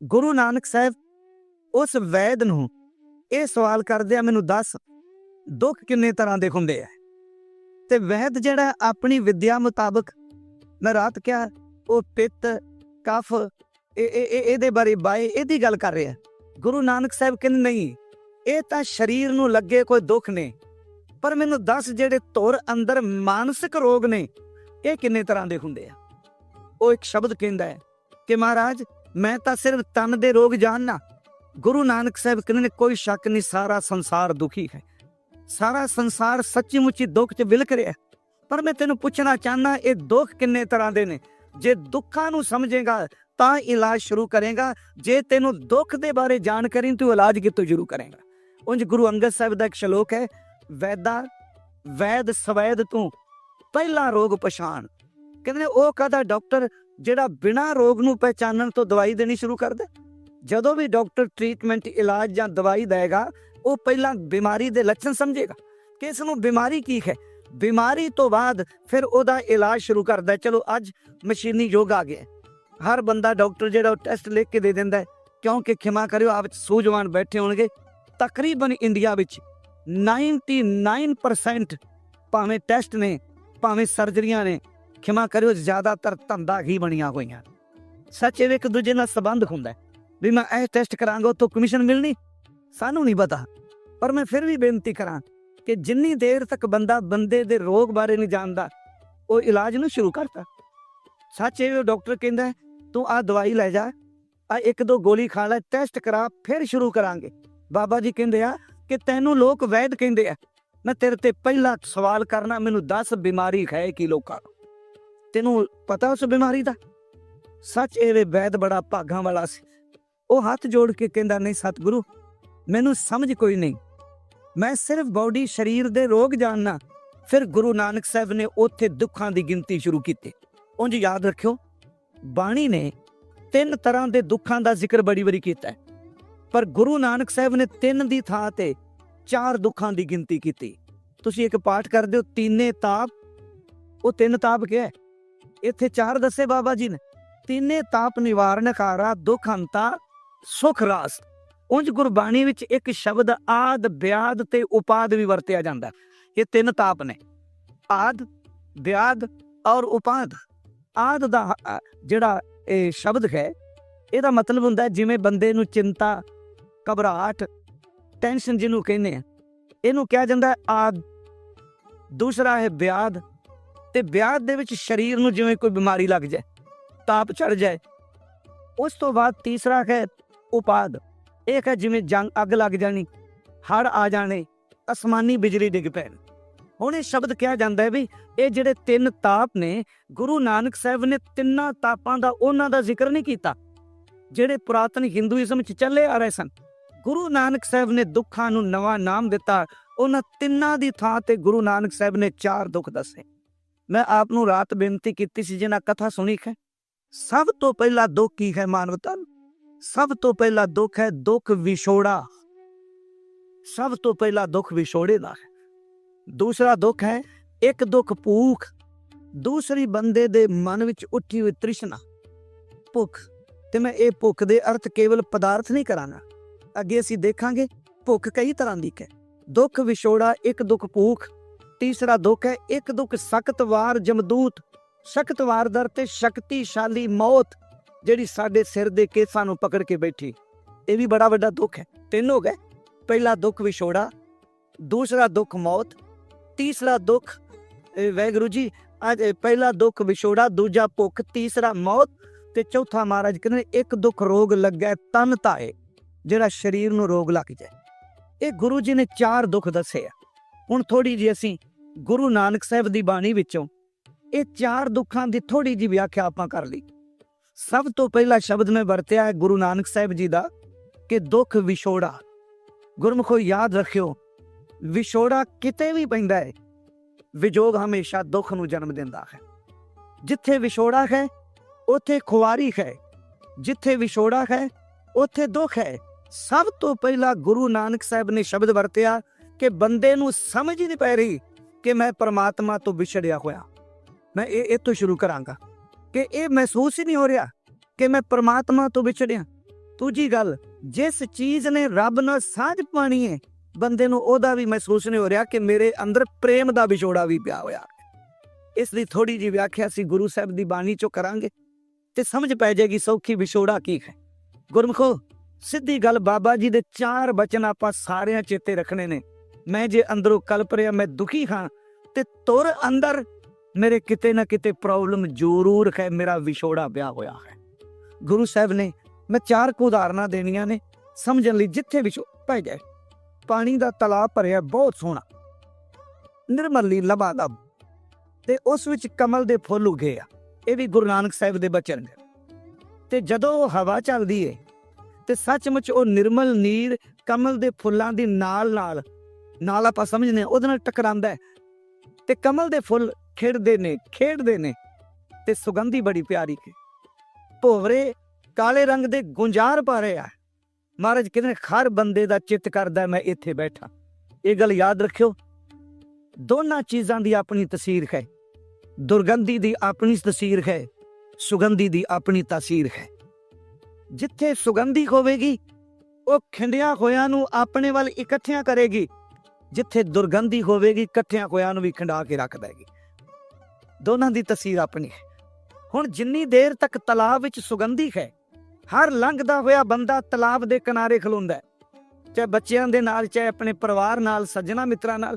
ਗੁਰੂ ਨਾਨਕ ਸਾਹਿਬ, ਉਸ ਵੈਦ ਨੂੰ ਇਹ ਸਵਾਲ ਕਰਦੇ ਆ, ਮੈਨੂੰ ਦੱਸ, ਦੁੱਖ ਕਿੰਨੇ ਤਰ੍ਹਾਂ ਦੇ ਹੁੰਦੇ ਆ? ਤੇ ਵੈਦ ਜਿਹੜਾ ਆਪਣੀ ਵਿਦਿਆ ਮੁਤਾਬਕ ਮੈਂ ਰਾਤ ਕਿਹਾ ਉਹ ਪਿੱਤ, ਕਫ ਇਹ ਇਹ, ਇਹਦੇ ਬਾਰੇ ਬਾਏ, ਇਹਦੀ ਗੱਲ ਕਰ ਰਿਹਾ। ਗੁਰੂ ਨਾਨਕ ਸਾਹਿਬ ਕਹਿੰਦੇ, ਨਹੀਂ, ਇਹ ਤਾਂ ਸਰੀਰ ਨੂੰ ਲੱਗੇ ਕੋਈ ਦੁੱਖ ਨੇ, ਪਰ ਮੈਨੂੰ ਦੱਸ ਜਿਹੜੇ ਤੁਰ ਅੰਦਰ ਮਾਨਸਿਕ ਰੋਗ ਨੇ, ਇਹ ਕਿੰਨੇ ਤਰ੍ਹਾਂ ਦੇ ਹੁੰਦੇ ਆ? ਉਹ ਇੱਕ ਸ਼ਬਦ ਕਹਿੰਦਾ ਹੈ ਕਿ ਮਹਾਰਾਜ ਮੈਂ ਤਾਂ ਸਿਰਫ ਤਨ ਦੇ ਰੋਗ ਜਾਣਨਾ। ਗੁਰੂ ਨਾਨਕ ਸਾਹਿਬ ਕਹਿੰਦੇ ਨੇ, ਕੋਈ ਸ਼ੱਕ ਨਹੀਂ, ਸਾਰਾ ਸੰਸਾਰ ਦੁਖੀ ਹੈ। ਸਾਰਾ ਸੰਸਾਰ ਸੱਚੀ ਮੁੱਚੀ ਦੁੱਖ 'ਚ ਵਿਲਕ ਰਿਹਾ ਪਰ ਮੈਂ ਤੈਨੂੰ ਪੁੱਛਣਾ ਚਾਹਨਾ ਇਹ ਦੁੱਖ ਕਿੰਨੇ ਤਰ੍ਹਾਂ ਦੇ ਨੇ? ਜੇ ਦੁੱਖਾਂ ਨੂੰ ਸਮਝੇਗਾ, ਤਾਂ ਇਲਾਜ ਸ਼ੁਰੂ ਕਰੇਗਾ। ਜੇ ਤੈਨੂੰ ਦੁੱਖ ਦੇ ਬਾਰੇ ਜਾਣਕਾਰੀ ਤੂੰ ਇਲਾਜ ਕਿਤੋਂ ਸ਼ੁਰੂ ਕਰੇਗਾ? ਉਂਝ ਗੁਰੂ ਅੰਗਦ ਸਾਹਿਬ ਦਾ ਇੱਕ ਸ਼ਲੋਕ ਹੈ, ਵੈਦਾ, ਵੈਦ ਸਵੈਦ ਤੂੰ ਪਹਿਲਾ ਰੋਗ ਪਛਾਣ। ਕਹਿੰਦੇ ਨੇ, ਉਹ ਕਹਦਾ? ਡਾਕਟਰ ਜਿਹੜਾ ਬਿਨਾਂ ਰੋਗ ਨੂੰ ਪਹਿਚਾਨਣ ਤੋਂ ਦਵਾਈ ਦੇਣੀ ਸ਼ੁਰੂ ਕਰ ਦੇ। ਜਦੋਂ ਵੀ ਡਾਕਟਰ ਟ੍ਰੀਟਮੈਂਟ, ਇਲਾਜ ਜਾਂ ਦਵਾਈ ਦੇਗਾ ਉਹ ਪਹਿਲਾਂ ਬਿਮਾਰੀ ਦੇ ਲੱਛਣ ਸਮਝੇਗਾ ਕਿ ਇਸ ਨੂੰ ਬਿਮਾਰੀ ਕੀ ਹੈ। ਬਿਮਾਰੀ ਤੋਂ ਬਾਅਦ ਫਿਰ ਉਹਦਾ ਇਲਾਜ ਸ਼ੁਰੂ ਕਰਦਾ ਚਲੋ, ਅੱਜ ਮਸ਼ੀਨੀ ਯੁੱਗ ਆ ਗਿਆ ਹਰ ਬੰਦਾ ਡਾਕਟਰ ਜਿਹੜਾ ਉਹ ਟੈਸਟ ਲਿਖ ਕੇ ਦੇ ਦਿੰਦਾ ਕਿਉਂਕਿ ਖਿਮਾ ਕਰਿਓ, ਆਪ 'ਚ ਸੂਝਵਾਨ ਬੈਠੇ ਹੋਣਗੇ। ਤਕਰੀਬਨ ਇੰਡੀਆ ਵਿੱਚ 99% ਭਾਵੇਂ ਟੈਸਟ ਨੇ, ਭਾਵੇਂ ਸਰਜਰੀਆਂ ਨੇ ਖਿਮਾ ਕਰਿਓ, ਜ਼ਿਆਦਾਤਰ ਧੰਦਾ ਹੀ ਬਣੀਆਂ ਹੋਈਆਂ। ਸੱਚ ਇਹ ਇੱਕ ਦੂਜੇ ਨਾਲ ਸੰਬੰਧ ਹੁੰਦਾ ਵੀ ਮੈਂ ਇਹ ਟੈਸਟ ਕਰਾਂਗਾ ਤੋਂ ਕਮਿਸ਼ਨ ਮਿਲਣੀ? ਸਾਨੂੰ ਨਹੀਂ ਪਤਾ। ਪਰ ਮੈਂ ਫਿਰ ਵੀ ਬੇਨਤੀ ਕਰਾਂ ਕਿ ਜਿੰਨੀ ਦੇਰ ਤੱਕ ਬੰਦਾ ਬੰਦੇ ਦੇ ਰੋਗ ਬਾਰੇ ਨਹੀਂ ਜਾਣਦਾ, ਉਹ ਇਲਾਜ ਨੂੰ ਸ਼ੁਰੂ ਕਰਤਾ ਸੱਚ ਇਹ ਡਾਕਟਰ ਕਹਿੰਦਾ ਤੂੰ ਆ ਦਵਾਈ ਲੈ ਜਾ ਆ ਇੱਕ ਦੋ ਗੋਲੀ ਖਾ ਲੈ ਟੈਸਟ ਕਰਾ, ਫਿਰ ਸ਼ੁਰੂ ਕਰਾਂਗੇ। ਬਾਬਾ ਜੀ ਕਹਿੰਦੇ ਆ ਕਿ ਤੈਨੂੰ ਲੋਕ ਵੈਦ ਕਹਿੰਦੇ ਆ, ਮੈਂ ਤੇਰੇ ਤੇ ਪਹਿਲਾ ਸਵਾਲ ਕਰਨਾ, ਮੈਨੂੰ ਦੱਸ ਬਿਮਾਰੀ ਹੈ ਕਿ ਲੋਕਾਂ ਨੂੰ? ਤੈਨੂੰ ਪਤਾ ਉਸ ਬਿਮਾਰੀ ਦਾ? ਸੱਚ ਇਹ ਵੈਦ ਬੜਾ ਭਾਗਾਂ ਵਾਲਾ ਸੀ। ਉਹ ਹੱਥ ਜੋੜ ਕੇ ਕਹਿੰਦਾ, ਨਹੀਂ ਸਤਿਗੁਰੂ, ਮੈਨੂੰ ਸਮਝ ਕੋਈ ਨਹੀਂ। ਮੈਂ ਸਿਰਫ ਬਾਡੀ ਸਰੀਰ ਦੇ ਰੋਗ ਜਾਣਨਾ। ਫਿਰ ਗੁਰੂ ਨਾਨਕ ਸਾਹਿਬ ਨੇ ਉੱਥੇ ਦੁੱਖਾਂ ਦੀ ਗਿਣਤੀ ਸ਼ੁਰੂ ਕੀਤੀ। ਉਂਝ ਯਾਦ ਰੱਖਿਓ, ਬਾਣੀ ਨੇ ਤਿੰਨ ਤਰ੍ਹਾਂ ਦੇ ਦੁੱਖਾਂ ਦਾ ਜ਼ਿਕਰ ਬੜੀ ਵਾਰੀ ਕੀਤਾ ਹੈ। ਪਰ ਗੁਰੂ ਨਾਨਕ ਸਾਹਿਬ ਨੇ ਤਿੰਨ ਦੀ ਥਾਂ ਤੇ ਚਾਰ ਦੁੱਖਾਂ ਦੀ ਗਿਣਤੀ ਕੀਤੀ। ਤੁਸੀਂ ਇੱਕ ਪਾਠ ਕਰਦੇ ਹੋ ਤੀਨੇ ਤਾਪ। ਉਹ ਤਿੰਨ ਤਾਪ ਕਿਹਾ ਇੱਥੇ ਚਾਰ ਦੱਸੇ ਬਾਬਾ ਜੀ ਨੇ। ਤਿੰਨੇ ਤਾਪ ਨਿਵਾਰਨ ਕਾਰਾ ਦੁੱਖ ਅੰਤਾ ਸੁਖ ਰਾਸ। ਉਂਝ ਗੁਰਬਾਣੀ ਵਿੱਚ ਇੱਕ ਸ਼ਬਦ ਆਦ, ਬਿਆਦ ਤੇ ਉਪਾਦ ਵੀ ਵਰਤਿਆ ਜਾਂਦਾ। ਇਹ ਤਿੰਨ ਤਾਪ ਨੇ। ਆਦ, ਬਿਆਦ ਔਰ ਉਪਾਦ। ਆਦ ਦਾ ਜਿਹੜਾ ਇਹ ਸ਼ਬਦ ਹੈ, ਇਹਦਾ ਮਤਲਬ ਹੁੰਦਾ ਜਿਵੇਂ ਬੰਦੇ ਨੂੰ ਚਿੰਤਾ, ਘਬਰਾਹਟ, ਟੈਨਸ਼ਨ ਜਿਹਨੂੰ ਕਹਿੰਦੇ ਆ। ਇਹਨੂੰ ਕਿਹਾ ਜਾਂਦਾ ਹੈ ਆਦ। ਦੂਸਰਾ ਹੈ ਬਿਆਦ। ਤੇ ਵਿਆਹ ਦੇ ਵਿੱਚ ਸਰੀਰ ਨੂੰ ਜਿਵੇਂ ਕੋਈ ਬਿਮਾਰੀ ਲੱਗ ਜਾਏ, ਤਾਪ ਚੜ ਜਾਏ, ਉਸ ਤੋਂ ਬਾਅਦ ਤੀਸਰਾ ਹੈ ਉਪਾਦ। ਇਹ ਹੈ ਜਿਵੇਂ ਜੰਗ ਅੱਗ ਲੱਗ ਜਾਣੀ ਹੜ ਆ ਜਾਣੇ, ਅਸਮਾਨੀ ਬਿਜਲੀ ਡਿੱਗ ਪੈਣ। ਹੁਣ ਇਹ ਸ਼ਬਦ ਕਿਹਾ ਜਾਂਦਾ ਹੈ ਵੀ ਇਹ ਜਿਹੜੇ ਤਿੰਨ ਤਾਪ ਨੇ, ਗੁਰੂ ਨਾਨਕ ਸਾਹਿਬ ਨੇ ਤਿੰਨਾਂ ਤਾਪਾਂ ਦਾ ਉਹਨਾਂ ਦਾ ਜ਼ਿਕਰ ਨਹੀਂ ਕੀਤਾ, ਜਿਹੜੇ ਪੁਰਾਤਨ ਹਿੰਦੂਇਜ਼ਮ ਚ ਚੱਲੇ ਆ ਰਹੇ ਸਨ। ਗੁਰੂ ਨਾਨਕ ਸਾਹਿਬ ਨੇ ਦੁੱਖਾਂ ਨੂੰ ਨਵਾਂ ਨਾਮ ਦਿੱਤਾ, ਉਹਨਾਂ ਤਿੰਨਾਂ ਦੀ ਥਾਂ ਤੇ ਗੁਰੂ ਨਾਨਕ ਸਾਹਿਬ ਨੇ ਚਾਰ ਦੁੱਖ ਦੱਸੇ। ਮੈਂ ਆਪ ਨੂੰ ਰਾਤ ਬੇਨਤੀ ਕੀਤੀ ਸੀ, ਜਿਹਨਾਂ ਕਥਾ ਸੁਣੀ ਹੈ ਸਭ ਤੋਂ ਪਹਿਲਾ ਦੁੱਖ ਕੀ ਹੈ ਮਾਨਵਤਾ ਨੂੰ। ਸਭ ਤੋਂ ਪਹਿਲਾ ਦੁੱਖ ਹੈ ਦੁੱਖ ਵਿਛੋੜਾ। ਸਭ ਤੋਂ ਪਹਿਲਾ ਦੁੱਖ ਵਿਛੋੜੇ ਦਾ ਹੈ। ਦੂਸਰਾ ਦੁੱਖ ਹੈ ਇੱਕ ਦੁੱਖ ਭੂਖ। ਦੂਸਰੀ ਬੰਦੇ ਦੇ ਮਨ ਵਿੱਚ ਉੱਠੀ ਹੋਈ ਤ੍ਰਿਸ਼ਨਾ। ਭੁੱਖ। ਤੇ ਮੈਂ ਇਹ ਭੁੱਖ ਦੇ ਅਰਥ ਕੇਵਲ ਪਦਾਰਥ ਨਹੀਂ ਕਰਾਂਗਾ। ਅੱਗੇ ਅਸੀਂ ਦੇਖਾਂਗੇ ਭੁੱਖ ਕਈ ਤਰ੍ਹਾਂ ਦੀ ਹੈ ਦੁੱਖ ਵਿਛੋੜਾ ਇੱਕ ਦੁੱਖ ਭੂਖ। ਤੀਸਰਾ ਦੁੱਖ ਹੈ, ਇੱਕ ਦੁੱਖ ਸਖਤ ਵਾਰ ਜਮਦੂਤ। ਸਖਤ ਵਾਰ ਦਰ ਤੇ ਸ਼ਕਤੀਸ਼ਾਲੀ ਮੌਤ, ਜਿਹੜੀ ਸਾਡੇ ਸਿਰ ਦੇ ਕੇਸਾਂ ਨੂੰ ਪਕੜ ਕੇ ਬੈਠੀ। ਇਹ ਵੀ ਬੜਾ ਵੱਡਾ ਦੁੱਖ ਹੈ। ਤਿੰਨ ਹੋ ਗਏ। ਪਹਿਲਾ ਦੁੱਖ ਵਿਛੋੜਾ, ਦੂਸਰਾ ਦੁੱਖ ਮੌਤ, ਤੀਸਰਾ ਦੁੱਖ ਇਹ ਵਾਹਿਗੁਰੂ ਜੀ, ਅੱਜ ਪਹਿਲਾ ਦੁੱਖ ਵਿਛੋੜਾ, ਦੂਜਾ ਭੁੱਖ, ਤੀਸਰਾ ਮੌਤ ਤੇ ਚੌਥਾ ਮਹਾਰਾਜ ਕਹਿੰਦੇ ਇੱਕ ਦੁੱਖ ਰੋਗ ਲੱਗਾ, ਤਨ ਤਾਏ, ਜਿਹੜਾ ਸਰੀਰ ਨੂੰ ਰੋਗ ਲੱਗ ਜਾਏ। ਇਹ ਗੁਰੂ ਜੀ ਨੇ ਚਾਰ ਦੁੱਖ ਦੱਸੇ ਆ। ਹੁਣ ਥੋੜੀ ਜਿਹੀ ਅਸੀਂ ਗੁਰੂ ਨਾਨਕ ਸਾਹਿਬ ਦੀ ਬਾਣੀ ਵਿੱਚੋਂ ਇਹ ਚਾਰ ਦੁੱਖਾਂ ਦੀ ਥੋੜੀ ਜਿਹੀ ਵਿਆਖਿਆ ਆਪਾਂ ਕਰ ਲਈ। ਸਭ ਤੋਂ ਪਹਿਲਾ ਸ਼ਬਦ ਮੈਂ ਵਰਤਿਆ ਹੈ ਗੁਰੂ ਨਾਨਕ ਸਾਹਿਬ ਜੀ ਦਾ ਕਿ ਦੁੱਖ ਵਿਛੋੜਾ। ਗੁਰਮੁਖੋ ਯਾਦ ਰੱਖਿਓ, ਵਿਛੋੜਾ ਕਿਤੇ ਵੀ ਪੈਂਦਾ ਹੈ, ਵਿਜੋਗ ਹਮੇਸ਼ਾ ਦੁੱਖ ਨੂੰ ਜਨਮ ਦਿੰਦਾ ਹੈ। ਜਿੱਥੇ ਵਿਛੋੜਾ ਹੈ, ਉੱਥੇ ਖੁਆਰੀ ਹੈ, ਜਿੱਥੇ ਵਿਛੋੜਾ ਹੈ, ਉੱਥੇ ਦੁੱਖ ਹੈ। ਸਭ ਤੋਂ ਪਹਿਲਾਂ ਗੁਰੂ ਨਾਨਕ ਸਾਹਿਬ ਨੇ ਸ਼ਬਦ ਵਰਤਿਆ ਕਿ ਬੰਦੇ ਨੂੰ ਸਮਝ ਹੀ ਨਹੀਂ ਪੈ ਰਹੀ ਕਿ ਮੈਂ ਪਰਮਾਤਮਾ ਤੋਂ ਵਿਛੜਿਆ ਹੋਇਆ। ਮੈਂ ਇਹ ਇਹ ਤੋਂ ਸ਼ੁਰੂ ਕਰਾਂਗਾ ਕਿ ਇਹ ਮਹਿਸੂਸ ਹੀ ਨਹੀਂ ਹੋ ਰਿਹਾ ਕਿ ਮੈਂ ਪਰਮਾਤਮਾ ਤੋਂ ਵਿਛੜਿਆ। ਦੂਜੀ ਗੱਲ, ਜਿਸ ਚੀਜ਼ ਨੇ ਰੱਬ ਨਾਲ ਸਾਂਝ ਪਾਣੀ ਹੈ ਬੰਦੇ ਨੂੰ ਉਹਦਾ ਵੀ ਮਹਿਸੂਸ ਨਹੀਂ ਹੋ ਰਿਹਾ ਕਿ ਮੇਰੇ ਅੰਦਰ ਪ੍ਰੇਮ ਦਾ ਵਿਛੋੜਾ ਵੀ ਪਿਆ ਹੋਇਆ ਇਸ ਦੀ ਥੋੜੀ ਜੀ ਵਿਆਖਿਆ ਸੀ ਗੁਰੂ ਸਾਹਿਬ ਦੀ ਬਾਣੀ ਚੋਂ ਕਰਾਂਗੇ ਤੇ ਸਮਝ ਪੈ ਜਾਏਗੀ ਸੌਖੀ ਵਿਛੋੜਾ ਕੀ ਹੈ। ਗੁਰਮਖੋ, ਸਿੱਧੀ ਗੱਲ ਬਾਬਾ ਜੀ ਦੇ ਚਾਰ ਬਚਨ ਆਪਾਂ ਸਾਰਿਆਂ ਚੇਤੇ ਰੱਖਣੇ ਨੇ। ਮੈਂ ਜੇ ਅੰਦਰੋਂ ਕਲਪ ਰਿਹਾ ਮੈਂ ਦੁਖੀ ਹਾਂ ਤੇ ਤੁਰ ਅੰਦਰ ਮੇਰੇ ਕਿਤੇ ਨਾ ਕਿਤੇ ਪ੍ਰੋਬਲਮ ਜ਼ਰੂਰ ਹੈ, ਮੇਰਾ ਵਿਛੋੜਾ ਪਿਆ ਹੋਇਆ ਹੈ। ਗੁਰੂ ਸਾਹਿਬ ਨੇ ਮੈਂ ਚਾਰ ਕੁ ਉਦਾਹਰਨਾਂ ਦੇਣੀਆਂ ਨੇ, ਸਮਝਣ ਲਈ ਜਿੱਥੇ ਵਿਛੋ ਪੈ ਜਾਏ। ਪਾਣੀ ਦਾ ਤਲਾਬ ਭਰਿਆ ਬਹੁਤ ਸੋਹਣਾ, ਨਿਰਮਲੀ ਲਬਾਦਬ ਤੇ ਉਸ ਵਿੱਚ ਕਮਲ ਦੇ ਫੁੱਲ ਉਗੇ ਆ। ਇਹ ਵੀ ਗੁਰੂ ਨਾਨਕ ਸਾਹਿਬ ਦੇ ਬਚਨ ਨੇ। ਤੇ ਜਦੋਂ ਉਹ ਹਵਾ ਚੱਲਦੀ ਏ, ਤੇ ਸੱਚਮੁੱਚ ਉਹ ਨਿਰਮਲ ਨੀਰ ਕਮਲ ਦੇ ਫੁੱਲਾਂ ਦੀ ਨਾਲ ਨਾਲ ਨਾਲ ਆਪਾਂ ਸਮਝਨੇ ਉਹਦੇ ਨਾਲ ਟਕਰਾਂਦਾ ਹੈ। ਤੇ ਕਮਲ ਦੇ ਫੁੱਲ ਖਿੜਦੇ ਨੇ, ਖੇਡਦੇ ਨੇ ਤੇ ਸੁਗੰਧੀ ਬੜੀ ਪਿਆਰੀ ਹੈ। ਭੋਵਰੇ ਕਾਲੇ ਰੰਗ ਦੇ ਗੁੰਜਾਰ ਪਾਰੇ ਆ ਮਹਾਰਾਜ ਕਹਿੰਦੇ ਹਰ ਬੰਦੇ ਦਾ ਚਿੱਤ ਕਰਦਾ ਮੈਂ ਇੱਥੇ ਬੈਠਾ। ਇਹ ਗੱਲ ਯਾਦ ਰੱਖਿਓ, ਦੋਨਾਂ ਚੀਜ਼ਾਂ ਦੀ ਆਪਣੀ ਤਸਵੀਰ ਹੈ। ਦੁਰਗੰਧੀ ਦੀ ਆਪਣੀ ਤਸਵੀਰ ਹੈ, ਸੁਗੰਧੀ ਦੀ ਆਪਣੀ ਤਸਵੀਰ ਹੈ। ਜਿੱਥੇ ਸੁਗੰਧੀ ਹੋਵੇਗੀ, ਉਹ ਖਿੰਡਿਆ ਹੋਇਆਂ ਨੂੰ ਆਪਣੇ ਵੱਲ ਇਕੱਠਿਆਂ ਕਰੇਗੀ। ਜਿੱਥੇ ਦੁਰਗੰਧੀ ਹੋਵੇਗੀ, ਇਕੱਠਿਆਂ ਹੋਇਆਂ ਨੂੰ ਵੀ ਖਿੰਡਾ ਕੇ ਰੱਖ ਦੇਗੀ। ਦੋਨਾਂ ਦੀ ਤਸਵੀਰ ਆਪਣੀ ਹੈ। ਹੁਣ ਜਿੰਨੀ ਦੇਰ ਤੱਕ ਤਲਾਬ ਵਿੱਚ ਸੁਗੰਧੀ ਹੈ, ਹਰ ਲੰਘਦਾ ਹੋਇਆ ਬੰਦਾ ਤਲਾਬ ਦੇ ਕਿਨਾਰੇ ਖਲੋਂਦਾ ਚਾਹੇ ਬੱਚਿਆਂ ਦੇ ਨਾਲ, ਚਾਹੇ ਆਪਣੇ ਪਰਿਵਾਰ ਨਾਲ, ਸੱਜਣਾ ਮਿੱਤਰਾਂ ਨਾਲ,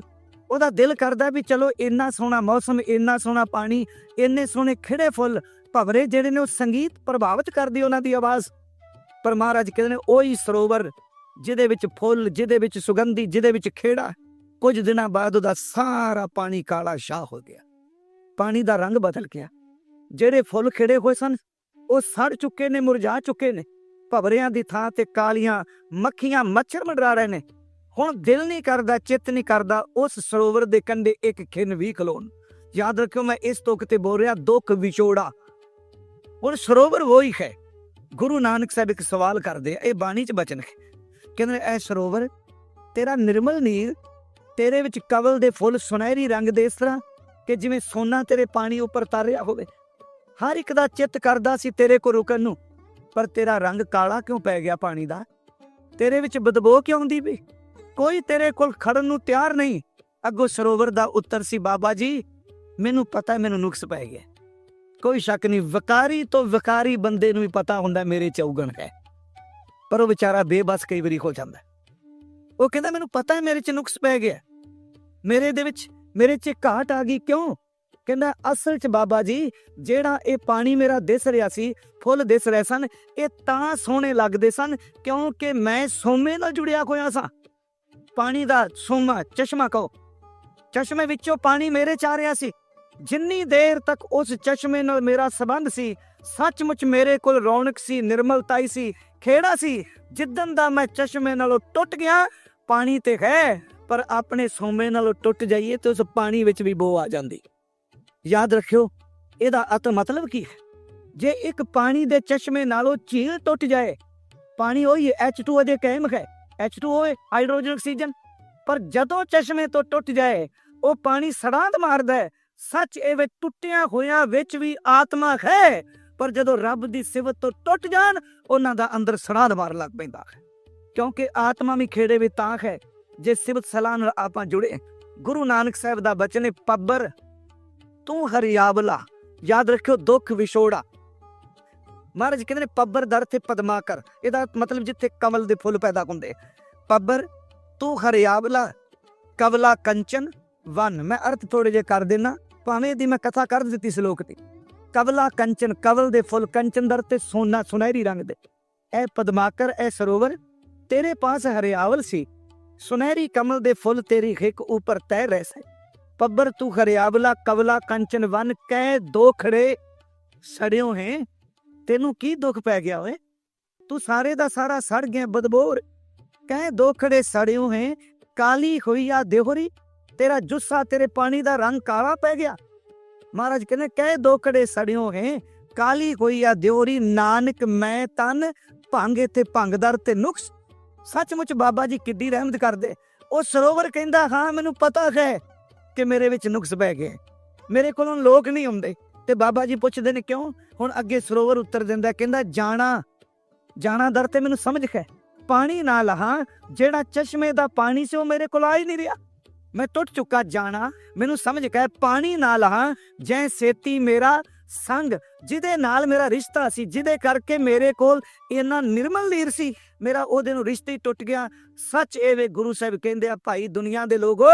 ਉਹਦਾ ਦਿਲ ਕਰਦਾ ਵੀ ਚਲੋ ਇੰਨਾ ਸੋਹਣਾ ਮੌਸਮ, ਇੰਨਾ ਸੋਹਣਾ ਪਾਣੀ, ਇੰਨੇ ਸੋਹਣੇ ਖਿੜੇ ਫੁੱਲ, ਭਵਰੇ ਜਿਹੜੇ ਨੇ ਉਹ ਸੰਗੀਤ ਪ੍ਰਭਾਵਿਤ ਕਰਦੀ ਉਹਨਾਂ ਦੀ ਆਵਾਜ਼। ਪਰ ਮਹਾਰਾਜ ਕਹਿੰਦੇ ਨੇ, ਉਹੀ ਸਰੋਵਰ ਜਿਹਦੇ ਵਿੱਚ ਫੁੱਲ, ਜਿਹਦੇ ਵਿੱਚ ਸੁਗੰਧੀ, ਜਿਹਦੇ ਵਿੱਚ ਖੇੜਾ ਕੁਝ ਦਿਨਾਂ ਬਾਅਦ ਉਹਦਾ ਸਾਰਾ ਪਾਣੀ ਕਾਲਾ ਸ਼ਾਹ ਹੋ ਗਿਆ। ਪਾਣੀ ਦਾ ਰੰਗ ਬਦਲ ਗਿਆ। ਜਿਹੜੇ ਫੁੱਲ ਖਿੜੇ ਹੋਏ ਸਨ ਉਹ ਸੜ ਚੁੱਕੇ ਨੇ ਮੁਰਝਾ ਚੁੱਕੇ ਨੇ। ਭਵਰਿਆਂ ਦੀ ਥਾਂ ਤੇ ਕਾਲੀਆਂ ਮੱਖੀਆਂ ਮੱਛਰ ਮੰਡਰਾ ਰਹੇ ਨੇ। ਹੁਣ ਦਿਲ ਨਹੀਂ ਕਰਦਾ ਚਿੱਤ ਨਹੀਂ ਕਰਦਾ ਉਸ ਸਰੋਵਰ ਦੇ ਕੰਢੇ ਇੱਕ ਖਿੰਨ ਵੀ ਖਲੋਣ। ਯਾਦ ਰੱਖਿਓ ਮੈਂ ਇਸ ਤੋਂ ਕਿਤੇ ਬੋਲ ਰਿਹਾ ਦੁੱਖ ਵਿਛੋੜਾ। ਹੁਣ ਸਰੋਵਰ ਉਹੀ ਹੈ ਗੁਰੂ ਨਾਨਕ ਸਾਹਿਬ ਇੱਕ ਸਵਾਲ ਕਰਦੇ ਆ ਇਹ ਬਾਣੀ ਚ ਬਚਨ ਹੈ। ਕਹਿੰਦੇ ਨੇ, ਇਹ ਸਰੋਵਰ ਤੇਰਾ ਨਿਰਮਲ ਨੀਰ ਤੇਰੇ ਵਿੱਚ ਕਵਲ ਦੇ ਫੁੱਲ ਸੁਨਹਿਰੀ ਰੰਗ ਦੇ ਇਸ ਤਰ੍ਹਾਂ ਕਿ ਜਿਵੇਂ ਸੋਨਾ ਤੇਰੇ ਪਾਣੀ ਉੱਪਰ ਤਰ ਰਿਹਾ ਹੋਵੇ। ਹਰ ਇੱਕ ਦਾ ਚਿੱਤ ਕਰਦਾ ਸੀ ਤੇਰੇ ਕੋ ਰੁਕਣ ਨੂੰ, ਪਰ ਤੇਰਾ ਰੰਗ ਕਾਲਾ ਕਿਉਂ ਪੈ ਗਿਆ ਪਾਣੀ ਦਾ? ਤੇਰੇ ਵਿੱਚ ਬਦਬੋ ਕਿਉਂ ਆਉਂਦੀ ਵੀ ਕੋਈ ਤੇਰੇ ਕੋਲ ਖੜਨ ਨੂੰ ਤਿਆਰ ਨਹੀਂ। ਅੱਗੋਂ ਸਰੋਵਰ ਦਾ ਉੱਤਰ ਸੀ, ਬਾਬਾ ਜੀ, ਮੈਨੂੰ ਪਤਾ, ਮੈਨੂੰ ਨੁਕਸ ਪੈ ਗਿਆ। ਕੋਈ ਸ਼ੱਕ ਨਹੀਂ, ਵਕਾਰੀ ਤੋਂ ਵਕਾਰੀ ਬੰਦੇ ਨੂੰ ਵੀ ਪਤਾ ਹੁੰਦਾ ਮੇਰੇ ਚ ਔਗਣ ਹੈ। ਪਰ ਉਹ ਵਿਚਾਰਾ ਬੇਬਸ ਕਈ ਵਾਰੀ ਹੋ ਜਾਂਦਾ। ਉਹ ਕਹਿੰਦਾ, ਮੈਨੂੰ ਪਤਾ ਹੈ ਮੇਰੇ ਚ ਨੁਕਸ ਪੈ ਗਿਆ ਮੇਰੇ ਦੇ ਵਿੱਚ, ਮੇਰੇ ਚ ਘਾਟ ਆ ਗਈ ਕਿਉਂ? ਕਹਿੰਦਾ, ਅਸਲ ਚ ਬਾਬਾ ਜੀ, ਜਿਹੜਾ ਇਹ ਪਾਣੀ ਮੇਰਾ ਦਿਸ ਰਿਹਾ ਸੀ, ਫੁੱਲ ਦਿਸ ਰਹੇ ਸਨ, ਇਹ ਤਾਂ ਸੋਹਣੇ ਲੱਗਦੇ ਸਨ, ਕਿਉਂਕਿ ਮੈਂ ਸੋਮੇ ਨਾਲ ਜੁੜਿਆ ਹੋਇਆ ਸਾਂ। ਪਾਣੀ ਦਾ ਸੋਮਾ, ਚਸ਼ਮਾ ਕਹੋ। ਚਸ਼ਮੇ ਵਿੱਚੋਂ ਪਾਣੀ ਮੇਰੇ ਚ ਆ ਰਿਹਾ ਸੀ। ਜਿੰਨੀ ਦੇਰ ਤੱਕ ਉਸ ਚਸ਼ਮੇ ਨਾਲ ਮੇਰਾ ਸਬੰਧ ਸੀ, ਸੱਚਮੁੱਚ ਮੇਰੇ ਕੋਲ ਰੌਣਕ ਸੀ ਨਿਰਮਲਤਾਈ ਸੀ, ਖੇੜਾ ਸੀ। ਜਿੱਦਨ ਦਾ ਮੈਂ ਚਸ਼ਮੇ ਨਾਲੋਂ ਟੁੱਟ ਗਿਆ ਪਾਣੀ ਤੇ ਹੈ, ਪਰ ਆਪਣੇ ਸੋਮੇ ਨਾਲੋਂ ਟੁੱਟ ਜਾਈਏ ਤੇ ਉਸ ਪਾਣੀ ਵਿੱਚ ਵੀ ਬੋ ਆ ਜਾਂਦੀ। ਯਾਦ ਰੱਖਿਓ, ਇਹਦਾ ਅਤ ਮਤਲਬ ਕੀ ਹੈ? ਜੇ ਇੱਕ ਪਾਣੀ ਦੇ ਚਸ਼ਮੇ ਨਾਲੋਂ ਝੀਲ ਟੁੱਟ ਜਾਏ, ਪਾਣੀ ਉਹੀ ਹੈ H2O ਅਜੇ ਕਾਇਮ ਹੈ। H2O ਹੈ ਹਾਈਡਰੋਜਨ, ਆਕਸੀਜਨ। ਪਰ ਜਦੋਂ ਚਸ਼ਮੇ ਤੋਂ ਟੁੱਟ ਜਾਏ, ਉਹ ਪਾਣੀ ਸੜਾਂਦ ਮਾਰਦਾ ਹੈ। ਸੱਚ, ਇਹ ਵਿੱਚ ਟੁੱਟਿਆ ਹੋਇਆਂ ਵਿੱਚ ਵੀ ਆਤਮਾ ਹੈ। ਪਰ ਜਦੋਂ ਰੱਬ ਦੀ ਸਿਵਤ ਤੋਂ ਟੁੱਟ ਜਾਣ, ਉਹਨਾਂ ਦਾ ਅੰਦਰ ਸੜਾਂਦ ਮਾਰ ਲੱਗ ਪੈਂਦਾ ਹੈ। ਕਿਉਂਕਿ ਆਤਮਾ ਵੀ ਖੇੜੇ ਵੀ ਤਾਂ ਹੈ, ਜੇ ਸਿਵਤ ਸਲਾਹ ਨਾਲ ਆਪਾਂ ਜੁੜੇ। ਗੁਰੂ ਨਾਨਕ ਸਾਹਿਬ ਦਾ ਬਚਨ ਹੈ, ਪੱਬਰ, ਤੂੰ ਹਰਿਆਵਲਾ, ਯਾਦ ਰੱਖਿਓ ਦੁੱਖ ਵਿਛੋੜਾ। ਮਹਾਰਾਜ ਕਹਿੰਦੇ ਨੇ, ਪੱਬਰ ਦਰ ਤੇ ਪਦਮਾਕਰ ਇਹਦਾ ਮਤਲਬ ਜਿੱਥੇ ਕਮਲ ਦੇ ਫੁੱਲ ਪੈਦਾ ਹੁੰਦੇ। ਪੱਬਰ, ਤੂੰ ਹਰਿਆਵਲਾ, ਕਵਲਾ ਕੰਚਨ, ਵਨ। ਮੈਂ ਅਰਥ ਥੋੜੇ ਜੇ ਕਰ ਦੇਣਾ ਭਾਵੇਂ ਦੀ ਮੈਂ ਕਥਾ ਕਰ ਦਿੱਤੀ ਸ਼ਲੋਕ ਦੀ। ਕਵਲਾ ਕੰਚਨ, ਕਵਲ ਦੇ ਫੁੱਲ ਕੰਚਨ ਦਰ ਤੇ ਸੋਨਾ ਸੁਨਹਿਰੀ ਰੰਗ ਦੇ। ਇਹ ਪਦਮਾਕਰ ਇਹ ਸਰੋਵਰ ਤੇਰੇ ਪਾਸ ਹਰਿਆਵਲ ਸੀ। ਸੁਨਹਿਰੀ ਕਮਲ ਦੇ ਫੁੱਲ ਤੇਰੀ ਹਿੱਕ ਉੱਪਰ ਤੈ ਰਹਿ ਸੇ ਪੱਬਰ ਤੂੰ ਹਰਿਆਵਲਾ, ਕਵਲਾ, ਕੰਚਨ ਵਨ, ਕਹਿ ਦੋ ਖੜੇ ਸੜਿਓ ਹੈ। ਤੈਨੂੰ ਕੀ ਦੁੱਖ ਪੈ ਗਿਆ ਓਏ? ਤੂੰ ਸਾਰੇ ਦਾ ਸਾਰਾ ਸੜ ਗਿਆ ਬਦਬੋਰ। ਕਹਿ ਦੋਖੜੇ ਸੜਿਓ ਹੈ। ਕਾਲੀ ਹੋਈ ਆ ਦੇਹਰੀ। ਤੇਰਾ ਜੁੱਸਾ, ਤੇਰੇ ਪਾਣੀ ਦਾ ਰੰਗ ਕਾਲਾ ਪੈ ਗਿਆ। ਮਹਾਰਾਜ ਕਹਿੰਦੇ, ਕਹਿ ਦੋਖੜੇ ਸੜਿਓ ਹੈ। ਕਾਲੀ ਹੋਈ ਆ ਦਿਉਰੀ ਨਾਨਕ, ਮੈਂ, ਤਨ, ਭੰਗੇ ਤੇ ਭੰਗਦਰ ਤੇ ਨੁਕਸ। ਸੱਚਮੁੱਚ ਬਾਬਾ ਜੀ ਕਿੱਡੀ ਰਹਿਮਤ ਕਰਦੇ। ਉਹ ਸਰੋਵਰ ਕਹਿੰਦਾ, ਹਾਂ, ਮੈਨੂੰ ਪਤਾ ਹੈ ਕਿ ਮੇਰੇ ਵਿੱਚ ਨੁਕਸ ਪੈ ਗਏ। ਮੇਰੇ ਕੋਲੋਂ ਲੋਕ ਨਹੀਂ ਹੁੰਦੇ ਤੇ ਬਾਬਾ ਜੀ ਪੁੱਛਦੇ ਨੇ, ਕਿਉਂ? ਹੁਣ ਅੱਗੇ ਸਰੋਵਰ ਉੱਤਰ ਦਿੰਦਾ ਕਹਿੰਦਾ, ਜਾਣਾ ਜਾਣਾ ਦਰ ਤੇ ਮੈਨੂੰ ਸਮਝ ਹੈ। ਪਾਣੀ ਨਾ ਲਹਾ ਜਿਹੜਾ ਚਸ਼ਮੇ ਦਾ ਪਾਣੀ ਸੀ, ਉਹ ਮੇਰੇ ਕੋਲ ਆ ਹੀ ਨਹੀਂ ਰਿਹਾ। ਮੈਂ ਟੁੱਟ ਚੁੱਕਾ, ਜਾਣਾ, ਮੈਨੂੰ ਸਮਝ ਹੈ। ਪਾਣੀ ਨਾ ਲਹਾ ਜੈ ਸੇਤੀ ਮੇਰਾ ਸੰਗ, ਜਿਹਦੇ ਨਾਲ ਮੇਰਾ ਰਿਸ਼ਤਾ ਸੀ, ਜਿਹਦੇ ਕਰਕੇ ਮੇਰੇ ਕੋਲ ਇੰਨਾ ਨਿਰਮਲ ਲੀਰ ਸੀ, ਮੇਰਾ ਉਹਦੇ ਨੂੰ ਰਿਸ਼ਤੇ ਟੁੱਟ ਗਿਆ। ਸੱਚ ਇਹ ਵੇ ਗੁਰੂ ਸਾਹਿਬ ਕਹਿੰਦੇ ਆ, ਭਾਈ ਦੁਨੀਆ ਦੇ ਲੋਗੋ,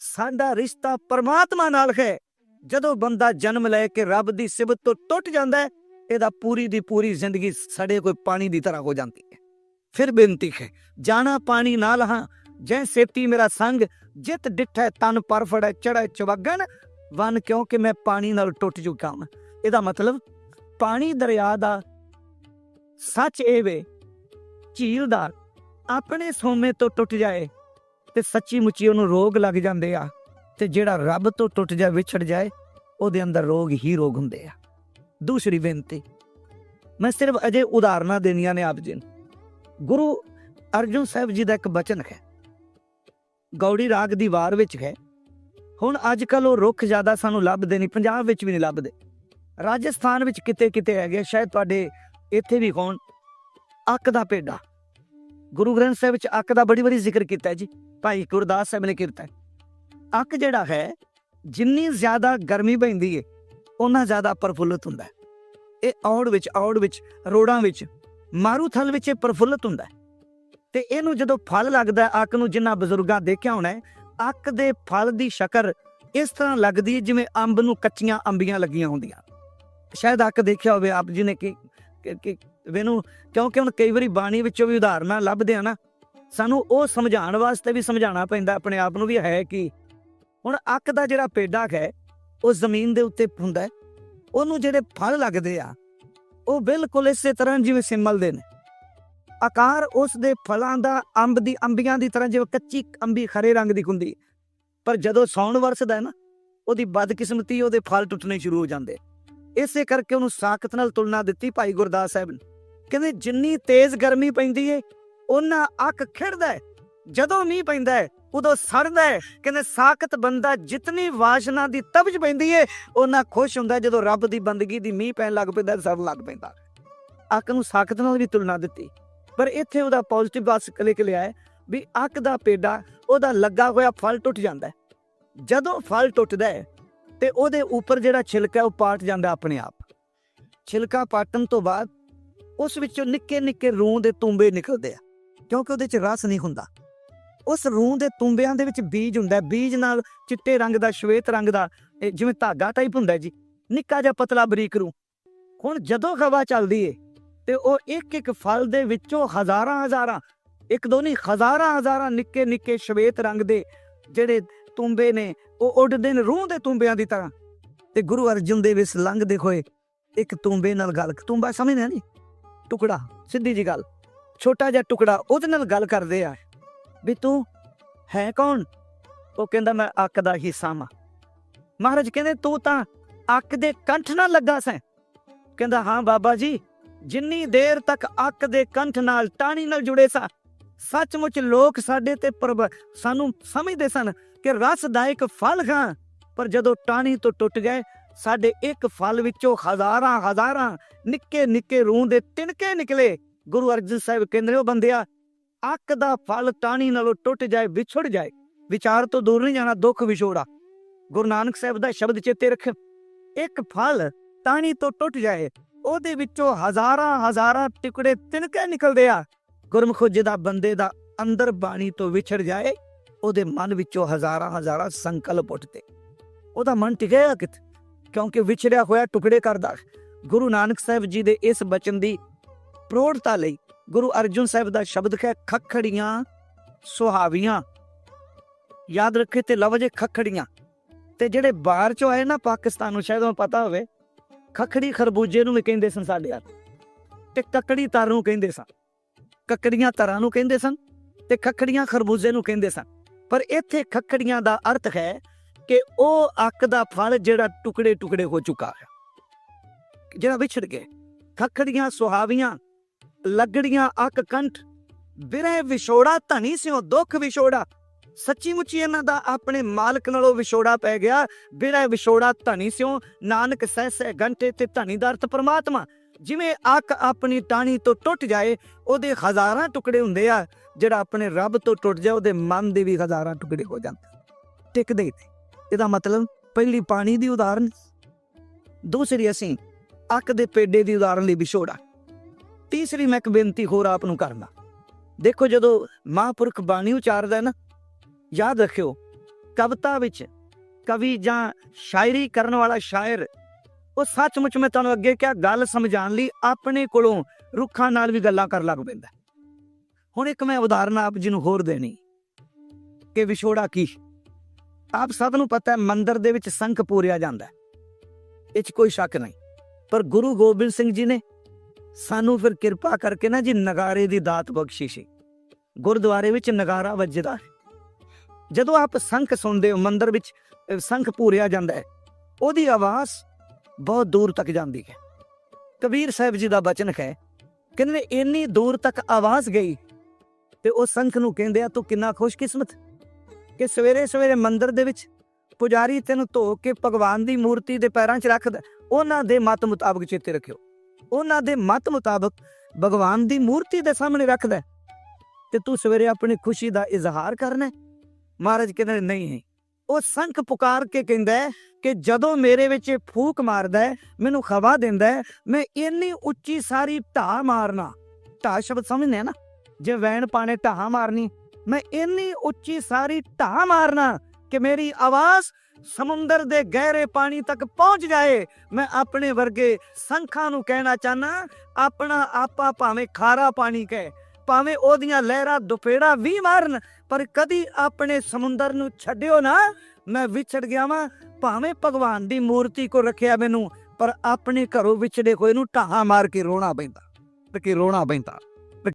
ਸਾਡਾ ਰਿਸ਼ਤਾ ਪਰਮਾਤਮਾ ਨਾਲ ਹੈ। ਜਦੋਂ ਬੰਦਾ ਜਨਮ ਲੈ ਕੇ ਰੱਬ ਦੀ ਸਿਬਤ ਤੋਂ ਟੁੱਟ ਜਾਂਦਾ ਹੈ, ਇਹਦਾ ਪੂਰੀ ਦੀ ਪੂਰੀ ਜ਼ਿੰਦਗੀ ਸੜੇ ਕੋਈ ਪਾਣੀ ਦੀ ਤਰ੍ਹਾਂ ਹੋ ਜਾਂਦੀ ਹੈ। ਫਿਰ ਬੇਨਤੀ ਹੈ, ਜਾਣਾ ਪਾਣੀ ਨਾਲ ਹਾਂ, ਜੈ ਸੇਤੀ ਮੇਰਾ ਸੰਗ, ਜਿਤ ਡਿਠੈ ਤਨ ਪਰ ਫੜੈ ਚੜੈ ਚਵਗਣ, ਵਨ ਕਿਉਂਕਿ ਮੈਂ ਪਾਣੀ ਨਾਲ ਟੁੱਟ ਚੁੱਕਾ ਹਾਂ। ਇਹਦਾ ਮਤਲਬ ਪਾਣੀ ਦਰਿਆ ਦਾ ਸੱਚ ਇਹ ਵੇ, ਝੀਲ ਦਾ ਆਪਣੇ ਸੋਮੇ ਤੋਂ ਟੁੱਟ ਜਾਏ ਤੇ ਸੱਚੀ ਮੁੱਚੀ ਉਹਨੂੰ ਰੋਗ ਲੱਗ ਜਾਂਦੇ ਆ ਤੇ ਜਿਹੜਾ ਰੱਬ ਤੋਂ ਟੁੱਟ ਜਾ ਵਿਛੜ ਜਾਏ, ਉਹਦੇ ਅੰਦਰ ਰੋਗ ਹੀ ਰੋਗ ਹੁੰਦੇ ਆ। ਦੂਸਰੀ ਬੇਨਤੀ, ਮੈਂ ਸਿਰਫ ਅਜੇ ਉਦਾਹਰਨਾਂ ਦੇਣੀਆਂ ਨੇ ਆਪ ਜੀ ਨੂੰ। ਗੁਰੂ ਅਰਜਨ ਸਾਹਿਬ ਜੀ ਦਾ ਇੱਕ ਬਚਨ ਹੈ, ਗੌੜੀ ਰਾਗ ਦੀ ਵਾਰ ਵਿੱਚ ਹੈ, ਹੁਣ ਅੱਜ ਕੱਲ ਉਹ ਰੁੱਖ ਜ਼ਿਆਦਾ ਸਾਨੂੰ ਲੱਭਦੇ ਨਹੀਂ, ਪੰਜਾਬ ਵਿੱਚ ਵੀ ਨਹੀਂ ਲੱਭਦੇ। ਰਾਜਸਥਾਨ ਵਿੱਚ ਕਿਤੇ ਕਿਤੇ ਹੈਗੇ ਸ਼ਾਇਦ ਤੁਹਾਡੇ ਇੱਥੇ ਵੀ ਹੋਣ ਅੱਕ ਦਾ ਪੇਡਾ ਗੁਰੂ ਗ੍ਰੰਥ ਸਾਹਿਬ ਵਿੱਚ ਅੱਕ ਦਾ ਬੜੀ ਬੜੀ ਜ਼ਿਕਰ ਕੀਤਾ ਹੈ ਜੀ। ਭਾਈ ਗੁਰਦਾਸ ਸਾਹਿਬ ਨੇ ਕੀਤਾ। ਹੈ ਅੱਕ ਜਿਹੜਾ ਹੈ, ਜਿੰਨੀ ਜ਼ਿਆਦਾ ਗਰਮੀ ਪੈਂਦੀ ਹੈ ਉਹਨਾਂ ਜ਼ਿਆਦਾ ਪ੍ਰਫੁੱਲਤ ਹੁੰਦਾ। ਇਹ ਔੜ ਵਿੱਚ ਔੜ ਵਿੱਚ, ਰੋੜਾਂ ਵਿੱਚ, ਮਾਰੂਥਲ ਵਿੱਚ ਇਹ ਪ੍ਰਫੁੱਲਤ ਹੁੰਦਾ। ਹੈ ਤੇ ਇਹਨੂੰ ਜਦੋਂ ਫਲ ਲੱਗਦਾ ਅੱਕ ਨੂੰ ਜਿੰਨਾ ਬਜ਼ੁਰਗਾਂ ਦੇਖਿਆ ਹੋਣਾ ਅੱਕ ਦੇ ਫਲ ਦੀ ਸ਼ਕਰ ਇਸ ਤਰ੍ਹਾਂ ਲੱਗਦੀ ਹੈ ਜਿਵੇਂ ਅੰਬ ਨੂੰ ਕੱਚੀਆਂ ਅੰਬੀਆਂ ਲੱਗੀਆਂ ਹੁੰਦੀਆਂ। ਸ਼ਾਇਦ ਅੱਕ ਦੇਖਿਆ ਹੋਵੇ ਆਪ ਜੀ ਨੇ ਕਿ, ਕਿ- ਕਿਉਂਕਿ ਹੁਣ ਕਈ ਵਾਰੀ ਬਾਣੀ ਵਿੱਚੋਂ ਵੀ ਉਦਾਹਰਨਾਂ ਲੱਭਦੇ ਆ ਨਾ, ਸਾਨੂੰ ਉਹ ਸਮਝਾਉਣ ਵਾਸਤੇ ਵੀ ਸਮਝਾਉਣਾ ਪੈਂਦਾ, ਆਪਣੇ ਆਪ ਨੂੰ ਵੀ ਹੈ ਕਿ? ਹੁਣ ਅੱਕ ਦਾ ਜਿਹੜਾ ਪੇਡਾ ਹੈ, ਉਹ ਜ਼ਮੀਨ ਦੇ ਉੱਤੇ ਹੁੰਦਾ ਉਹਨੂੰ ਜਿਹੜੇ ਫਲ ਲੱਗਦੇ ਆ, ਉਹ ਬਿਲਕੁਲ ਇਸੇ ਤਰ੍ਹਾਂ ਜਿਵੇਂ ਸਿੰਮਲ ਦੇ ਨੇ। ਆਕਾਰ ਉਸ ਦੇ ਫਲਾਂ ਦਾ, ਅੰਬ ਦੀ, ਅੰਬੀਆਂ ਦੀ ਤਰ੍ਹਾਂ ਜਿਵੇਂ ਕੱਚੀ ਅੰਬੀ ਖਰੇ ਰੰਗ ਦੀ ਹੁੰਦੀ ਪਰ ਜਦੋਂ ਸੌਣ ਵਰਸਦਾ ਹੈ ਨਾ, ਉਹਦੀ ਬਦਕਿਸਮਤੀ ਉਹਦੇ ਫਲ ਟੁੱਟਣੇ ਸ਼ੁਰੂ ਹੋ ਜਾਂਦੇ ਇਸੇ ਕਰਕੇ ਉਹਨੂੰ ਸਾਖਤ ਨਾਲ ਤੁਲਨਾ ਦਿੱਤੀ ਭਾਈ ਗੁਰਦਾਸ ਸਾਹਿਬ ਨੇ। ਕਹਿੰਦੇ, ਜਿੰਨੀ ਤੇਜ਼ ਗਰਮੀ ਪੈਂਦੀ ਏ ਉਹਨਾਂ ਅੱਖ ਖਿੜਦਾ ਹੈ ਜਦੋਂ ਮੀਂਹ ਪੈਂਦਾ ਹੈ ਉਦੋਂ ਸੜਦਾ ਹੈ ਕਹਿੰਦੇ, ਸਾਖਤ ਬੰਦਾ ਜਿਤਨੀ ਵਾਸ਼ਨਾ ਦੀ ਤਬਜ ਪੈਂਦੀ ਏ ਉਹਨਾਂ ਖੁਸ਼ ਹੁੰਦਾ ਜਦੋਂ ਰੱਬ ਦੀ ਬੰਦਗੀ ਦੀ ਮੀਂਹ ਪੈਣ ਲੱਗ ਪੈਂਦਾ ਸੜਨ ਲੱਗ ਪੈਂਦਾ। ਅੱਕ ਨੂੰ ਸਾਖਤ ਨਾਲ ਵੀ ਤੁਲਨਾ ਦਿੱਤੀ। ਪਰ ਇੱਥੇ ਉਹਦਾ ਪੋਜ਼ਿਟਿਵ ਬਸ ਲਿਖ ਲਿਆ ਹੈ ਵੀ ਅੱਕ ਦਾ ਪੇਡਾ ਉਹਦਾ ਲੱਗਾ ਹੋਇਆ ਫਲ ਟੁੱਟ ਜਾਂਦਾ ਜਦੋਂ ਫਲ ਟੁੱਟਦਾ ਹੈ ਤੇ ਉਹਦੇ ਉੱਪਰ ਜਿਹੜਾ ਛਿਲਕਾ ਉਹ ਪਾਟ ਜਾਂਦਾ ਆਪਣੇ ਆਪ। ਛਿਲਕਾ ਪਾਟਣ ਤੋਂ ਬਾਅਦ ਉਸ ਵਿੱਚੋਂ ਨਿੱਕੇ ਨਿੱਕੇ ਰੂੰ ਦੇ ਤੁੰਬੇ ਨਿਕਲਦੇ ਆ, ਕਿਉਂਕਿ ਉਹਦੇ 'ਚ ਰਸ ਨਹੀਂ ਹੁੰਦਾ। ਉਸ ਰੂੰ ਦੇ ਤੁੰਬਿਆਂ ਦੇ ਵਿੱਚ ਬੀਜ ਹੁੰਦਾ ਬੀਜ ਨਾਲ ਚਿੱਟੇ ਰੰਗ ਦਾ, ਸ਼ਵੇਤ ਰੰਗ ਦਾ ਜਿਵੇਂ ਧਾਗਾ ਟਾਈਪ ਹੁੰਦਾ ਜੀ, ਨਿੱਕਾ ਜਿਹਾ ਪਤਲਾ ਬਰੀਕ ਰੂ। ਹੁਣ ਜਦੋਂ ਹਵਾ ਚੱਲਦੀ ਏ, ਤੇ ਉਹ ਇੱਕ ਇੱਕ ਫਲ ਦੇ ਵਿੱਚੋਂ ਹਜ਼ਾਰਾਂ ਹਜ਼ਾਰਾਂ, ਇੱਕ ਦੋ ਨਹੀਂ, ਹਜ਼ਾਰਾਂ ਹਜ਼ਾਰਾਂ ਨਿੱਕੇ ਨਿੱਕੇ ਸ਼ਵੇਤ ਰੰਗ ਦੇ ਜਿਹੜੇ ਤੁੰਬੇ ਨੇ ਉਹ ਉੱਡਦੇ ਨੇ ਰੂਹ ਦੇ ਤੁੰਬਿਆਂ ਦੀ ਤਰ੍ਹਾਂ। ਤੇ ਗੁਰੂ ਅਰਜਨ ਦੇਵ ਇਸ ਲੰਘਦੇ ਹੋਏ ਇੱਕ ਤੁੰਬੇ ਨਾਲ ਗੱਲ, ਤੁੰਬਾ ਸਮਝਦੇ ਨਹੀਂ ਟੁਕੜਾ, ਸਿੱਧੀ ਜੀ ਗੱਲ। ਛੋਟਾ ਜਿਹਾ ਟੁਕੜਾ ਉਹਦੇ ਨਾਲ ਗੱਲ ਕਰਦੇ ਆ ਵੀ ਤੂੰ ਹੈ ਕੌਣ? ਉਹ ਕਹਿੰਦਾ, ਮੈਂ ਅੱਕ ਦਾ ਹਿੱਸਾ ਵਾਂ। ਮਹਾਰਾਜ ਕਹਿੰਦੇ, ਤੂੰ ਤਾਂ ਅੱਕ ਦੇ ਕੰਠ ਨਾਲ ਲੱਗਾ ਸੈਂ। ਕਹਿੰਦਾ, ਹਾਂ ਬਾਬਾ ਜੀ, ਜਿੰਨੀ ਦੇਰ ਤੱਕ ਅੱਕ ਦੇ ਕੰਠ ਨਾਲ ਟਾਣੀ ਨਾਲ ਜੁੜੇ ਸਾ, ਸੱਚਮੁੱਚ ਲੋਕ ਸਾਡੇ ਤੇ ਪ੍ਰਭ, ਸਾਨੂੰ ਸਮਝਦੇ ਸਨ। ਕਿ ਰਸ ਦਾ ਫਲ ਖਾਂ। ਪਰ ਜਦੋਂ ਟਾਣੀ ਤੋਂ ਟੁੱਟ ਗਏ, ਸਾਡੇ ਇੱਕ ਫਲ ਵਿੱਚੋਂ ਹਜ਼ਾਰਾਂ ਹਜ਼ਾਰਾਂ ਨਿੱਕੇ ਨਿੱਕੇ ਰੂਹ ਦੇ ਤਿਣਕੇ ਨਿਕਲੇ। ਗੁਰੂ ਅਰਜਨ ਸਾਹਿਬ ਕਹਿੰਦੇ ਉਹ ਬੰਦਿਆ, ਅੱਕ ਦਾ ਫਲ ਟਾਣੀ ਨਾਲੋਂ ਟੁੱਟ ਜਾਏ, ਵਿਛੜ ਜਾਏ। ਵਿਚਾਰ ਤੋਂ ਦੂਰ ਨਹੀਂ ਜਾਣਾ, ਦੁੱਖ ਵਿਛੋੜਾ। ਗੁਰੂ ਨਾਨਕ ਸਾਹਿਬ ਦਾ ਸ਼ਬਦ ਚੇਤੇ ਰੱਖ ਇੱਕ ਫਲ ਟਾਣੀ ਤੋਂ ਟੁੱਟ ਜਾਏ, ਉਹਦੇ ਵਿੱਚੋਂ ਹਜ਼ਾਰਾਂ ਹਜ਼ਾਰਾਂ ਟਿਕੜੇ ਤਿਣਕੇ ਨਿਕਲਦੇ ਆ। ਗੁਰਮੁਖ ਜਿਹਦਾ ਬੰਦੇ ਦਾ ਅੰਦਰ ਬਾਣੀ ਤੋਂ ਵਿਛੜ ਜਾਏ ਉਹਦੇ ਮਨ ਵਿੱਚੋਂ ਹਜ਼ਾਰਾਂ ਹਜ਼ਾਰਾਂ ਸੰਕਲਪ ਉੱਠਦੇ। ਉਹਦਾ ਮਨ ਟਿਕਿਆ ਕਿਤ ਕਿਉਂਕਿ ਵਿਛੜਿਆ ਹੋਇਆ ਟੁਕੜੇ ਕਰਦਾ ਗੁਰੂ ਨਾਨਕ ਸਾਹਿਬ ਜੀ ਦੇ ਇਸ ਬਚਨ ਦੀ ਪ੍ਰੋੜਤਾ ਲਈ ਗੁਰੂ ਅਰਜਨ ਸਾਹਿਬ ਦਾ ਸ਼ਬਦ ਹੈ, ਖਖੜੀਆਂ ਸੁਹਾਵੀਆਂ। ਯਾਦ ਰੱਖੇ ਤੇ ਲਫ਼ਜ਼ ਖਖੜੀਆਂ। ਤੇ ਜਿਹੜੇ ਬਾਹਰ ਚੋਂ ਆਏ ਨਾ, ਪਾਕਿਸਤਾਨ ਨੂੰ ਸ਼ਾਇਦ ਉਹ ਪਤਾ ਹੋਵੇ, ਖਖੜੀ ਖਰਬੂਜੇ ਨੂੰ ਵੀ ਕਹਿੰਦੇ ਸਨ ਸਾਡੇ ਯਾਰ। ਤੇ ਕੱਕੜੀ ਤਰ ਨੂੰ ਕਹਿੰਦੇ ਸਨ। ਕੱਕੜੀਆਂ ਤਰਾਂ ਨੂੰ ਕਹਿੰਦੇ ਸਨ ਤੇ ਖਖੜੀਆਂ ਖਰਬੂਜੇ ਨੂੰ ਕਹਿੰਦੇ ਸਨ। ਪਰ ਇੱਥੇ ਖੱਖੜੀਆਂ ਦਾ ਅਰਥ ਹੈ ਕਿ ਉਹ ਅੱਕ ਦਾ ਫਲ ਜਿਹੜਾ ਟੁਕੜੇ ਟੁਕੜੇ ਹੋ ਚੁੱਕਾ ਹੈ। ਜਿਹੜਾ ਵਿਛੜ ਗਿਆ ਖਖੜੀਆਂ, ਸੁਹਾਵੀਆਂ, ਲੱਗੜੀਆਂ, ਅੱਕ, ਕੰਠ, ਬਿਰਹਿ ਵਿਛੋੜਾ ਧਣੀ ਸਿਓ ਦੁੱਖ ਵਿਛੋੜਾ। ਸੱਚੀ ਮੁੱਚੀ ਇਹਨਾਂ ਦਾ ਆਪਣੇ ਮਾਲਕ ਨਾਲੋਂ ਵਿਛੋੜਾ ਪੈ ਗਿਆ। ਬਿਰਹਿ ਵਿਛੋੜਾ ਧਣੀ ਸਿਓ ਨਾਨਕ ਸਹਿ ਸਹਿ ਘੰਟੇ ਤੇ ਧਣੀ ਦਾ ਅਰਥ ਪਰਮਾਤਮਾ। ਜਿਵੇਂ ਅੱਖ ਆਪਣੀ ਟਾਣੀ ਤੋਂ ਟੁੱਟ ਜਾਏ, ਉਹਦੇ ਹਜ਼ਾਰਾਂ ਟੁਕੜੇ ਹੁੰਦੇ ਆ, ਜਿਹੜਾ ਆਪਣੇ ਰੱਬ ਤੋਂ ਟੁੱਟ ਜਾਏ, ਉਹਦੇ ਮਨ ਦੇ ਵੀ ਹਜ਼ਾਰਾਂ ਟੁਕੜੇ ਹੋ ਜਾਂਦੇ ਟਿਕਦੇ ਹੀ ਨਹੀਂ ਇਹਦਾ ਮਤਲਬ ਪਹਿਲੀ ਪਾਣੀ ਦੀ ਉਦਾਹਰਨ। ਦੂਸਰੀ ਅਸੀਂ ਅੱਖ ਦੇ ਪੇਡੇ ਦੀ ਉਦਾਹਰਨ ਲਈ ਵਿਛੋੜਾ। ਤੀਸਰੀ ਮੈਂ ਇੱਕ ਬੇਨਤੀ ਹੋਰ ਆਪ ਨੂੰ ਕਰਨਾ। ਦੇਖੋ ਜਦੋਂ ਮਹਾਂਪੁਰਖ ਬਾਣੀ ਉਚਾਰਦਾ ਨਾ, ਯਾਦ ਰੱਖਿਓ, ਕਵਿਤਾ ਵਿੱਚ ਕਵੀ ਜਾਂ ਸ਼ਾਇਰੀ ਕਰਨ ਵਾਲਾ ਸ਼ਾਇਰ ਉਹ ਸੱਚਮੁੱਚ ਮੈਂ ਤੁਹਾਨੂੰ ਅੱਗੇ ਕਿਹਾ, ਗੱਲ ਸਮਝਾਉਣ ਲਈ ਆਪਣੇ ਕੋਲੋਂ ਰੁੱਖਾਂ ਨਾਲ ਵੀ ਗੱਲਾਂ ਕਰਨ ਲੱਗ ਪੈਂਦਾ। ਹੁਣ ਇੱਕ ਮੈਂ ਉਦਾਹਰਨ ਆਪ ਜੀ ਨੂੰ ਹੋਰ ਦੇਣੀ। ਕਿ ਵਿਛੋੜਾ ਕੀ? ਆਪ ਸਭ ਨੂੰ ਪਤਾ ਹੈ, ਮੰਦਿਰ ਦੇ ਵਿੱਚ ਸੰਖ ਪੂਰਿਆ ਜਾਂਦਾ ਹੈ। ਇਹ 'ਚ ਕੋਈ ਸ਼ੱਕ ਨਹੀਂ। ਪਰ ਗੁਰੂ ਗੋਬਿੰਦ ਸਿੰਘ ਜੀ ਨੇ ਸਾਨੂੰ ਫਿਰ ਕਿਰਪਾ ਕਰਕੇ ਨਾ ਜੀ ਨਗਾਰੇ ਦੀ ਦਾਤ ਬਖਸ਼ੀ ਸੀ। ਗੁਰਦੁਆਰੇ ਵਿੱਚ ਨਗਾਰਾ ਵੱਜਦਾ ਜਦੋਂ ਆਪ ਸੰਖ ਸੁਣਦੇ ਹੋ, ਮੰਦਰ ਵਿੱਚ ਸੰਖ ਪੂਰਿਆ ਜਾਂਦਾ ਹੈ, ਉਹਦੀ ਆਵਾਜ਼ ਬਹੁਤ ਦੂਰ ਤੱਕ ਜਾਂਦੀ ਹੈ। ਕਬੀਰ ਸਾਹਿਬ ਜੀ ਦਾ ਬਚਨ ਹੈ ਕਹਿੰਦੇ ਨੇ ਇੰਨੀ ਦੂਰ ਤੱਕ ਆਵਾਜ਼ ਗਈ ਤੇ ਉਹ ਸੰਖ ਨੂੰ ਕਹਿੰਦੇ ਆ ਤੂੰ ਕਿੰਨਾ ਖੁਸ਼ਕਿਸਮਤ ਕਿ ਸਵੇਰੇ ਸਵੇਰੇ ਮੰਦਿਰ ਦੇ ਵਿੱਚ ਪੁਜਾਰੀ ਤੈਨੂੰ ਧੋ ਕੇ ਭਗਵਾਨ ਦੀ ਮੂਰਤੀ ਦੇ ਪੈਰਾਂ 'ਚ ਰੱਖਦਾ ਉਹਨਾਂ ਦੇ ਮਤ ਮੁਤਾਬਕ ਚੇਤੇ ਰੱਖਿਓ। ਉਹਨਾਂ ਦੇ ਮਤ ਮੁਤਾਬਕ ਭਗਵਾਨ ਦੀ ਮੂਰਤੀ ਦੇ ਸਾਹਮਣੇ ਰੱਖਦਾ ਤੇ ਤੂੰ ਸਵੇਰੇ ਆਪਣੀ ਖੁਸ਼ੀ ਦਾ ਇਜ਼ਹਾਰ ਕਰਨਾ ਮਹਾਰਾਜ ਕਹਿੰਦੇ ਨੇ, ਨਹੀਂ ਹੈ ਉਹ ਸੰਖ ਪੁਕਾਰ ਕੇ ਕਹਿੰਦਾ ਕਿ ਜਦੋਂ ਮੇਰੇ ਵਿੱਚ ਫੂਕ ਮਾਰਦਾ ਮੈਨੂੰ ਖਵਾ ਦਿੰਦਾ ਮੈਂ ਇੰਨੀ ਉੱਚੀ ਸਾਰੀ ਢਾਹ ਮਾਰਨਾ। ਢਾਹ ਸ਼ਬਦ ਸਮਝਦੇ ਆ ਨਾ? ਜੇ ਵੈਣ ਪਾਣੇ ਢਾਹ ਮਾਰਨੀ, ਮੈਂ ਇੰਨੀ ਉੱਚੀ ਸਾਰੀ ਢਾਹ ਮਾਰਨਾ ਕਿ ਮੇਰੀ ਆਵਾਜ਼ ਸਮੁੰਦਰ ਦੇ ਗਹਿਰੇ ਪਾਣੀ ਤੱਕ ਪਹੁੰਚ ਜਾਏ। ਮੈਂ ਆਪਣੇ ਵਰਗੇ ਸੰਖਾਂ ਨੂੰ ਕਹਿਣਾ ਚਾਹਨਾ ਆਪਣਾ ਆਪਾ ਭਾਵੇਂ ਖਾਰਾ ਪਾਣੀ ਕਹੇ। ਭਾਵੇਂ ਉਹਦੀਆਂ ਲਹਿਰਾਂ ਦੁਪੇੜਾ ਵੀ ਮਾਰਨ, ਪਰ ਕਦੀ ਆਪਣੇ ਸਮੁੰਦਰ ਨੂੰ ਛੱਡਿਓ ਨਾ। ਮੈਂ ਵਿਛੜ ਗਿਆ ਵਾਂ, ਭਾਵੇਂ ਭਗਵਾਨ ਦੀ ਮੂਰਤੀ ਕੋ ਰੱਖਿਆ ਮੈਨੂੰ, ਪਰ ਆਪਣੇ ਘਰੋਂ ਵਿਛੜੇ ਹੋਏ ਨੂੰ ਢਾਹਾਂ ਮਾਰ ਕੇ ਰੋਣਾ ਪੈਂਦਾ, ਤੇ ਕਿ ਰੋਣਾ ਪੈਂਦਾ।